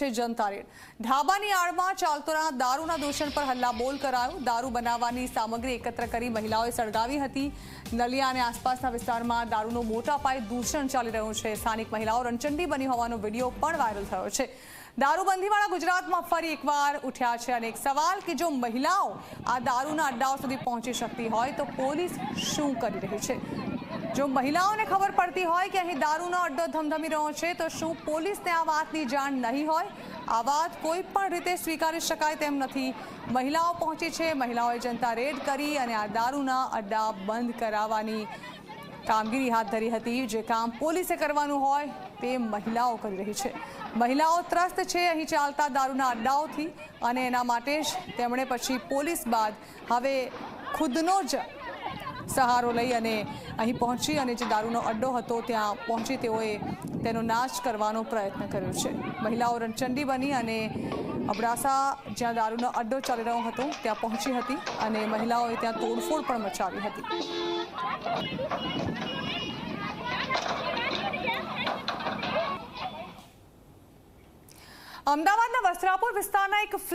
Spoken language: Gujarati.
છે જનતા ઢાબાની આડમાં ચાલતોના દારૂના દૂષણ પર હલ્લાબોલ કરાયો. દારૂ બનાવવાની સામગ્રી એકત્ર કરી મહિલાઓએ સળગાવી હતી. નલિયા અને આસપાસના વિસ્તારમાં દારૂનો મોટા પાયે દૂષણ ચાલી રહ્યું છે. સ્થાનિક મહિલાઓ રણચંડી બની હોવાનો વીડિયો પણ વાયરલ થયો છે. દારૂબંધીવાળા ગુજરાતમાં ફરી એકવાર ઉઠ્યા છે અને એક સવાલ કે જો મહિલાઓ આ દારૂના અડ્ડાઓ સુધી પહોંચી શકતી હોય તો પોલીસ શું કરી રહી છે? જો મહિલાઓને ખબર પડતી હોય કે અહીં દારૂનો અડ્ડો ધમધમી રહ્યો છે, તો શું પોલીસને આ વાતની જાણ નહીં હોય? આ વાત કોઈ પણ રીતે સ્વીકારી શકાય તેમ નથી. મહિલાઓ પહોંચી છે, મહિલાઓએ જનતા રેડ કરી અને આ દારૂના અડ્ડા બંધ કરાવવાની કામગીરી હાથ ધરી હતી. જે કામ પોલીસે કરવાનું હોય, તે મહિલાઓ કરી રહી છે. મહિલાઓ ત્રસ્ત છે, અહીં ચાલતા દારૂના અડ્ડાઓથી અને એના માટે જ તેમણે પછી પોલીસ બાદ. હવે ખુદનો જ સહારો લઈ અને અહીં પહોંચી અને જે દારૂનો અડ્ડો હતો ત્યાં પહોંચી તેઓએ તેનો નાશ કરવાનો પ્રયત્ન કર્યો છે. મહિલાઓ રણચંડી બની અને અબડાસા જ્યાં દારૂનો અડ્ડો ચાલી રહ્યો હતો ત્યાં પહોંચી હતી અને મહિલાઓએ ત્યાં તોડફોડ પણ મચાવી હતી. અમદાવાદના વસ્ત્રાપુર વિસ્તારના એક ફ્લેટ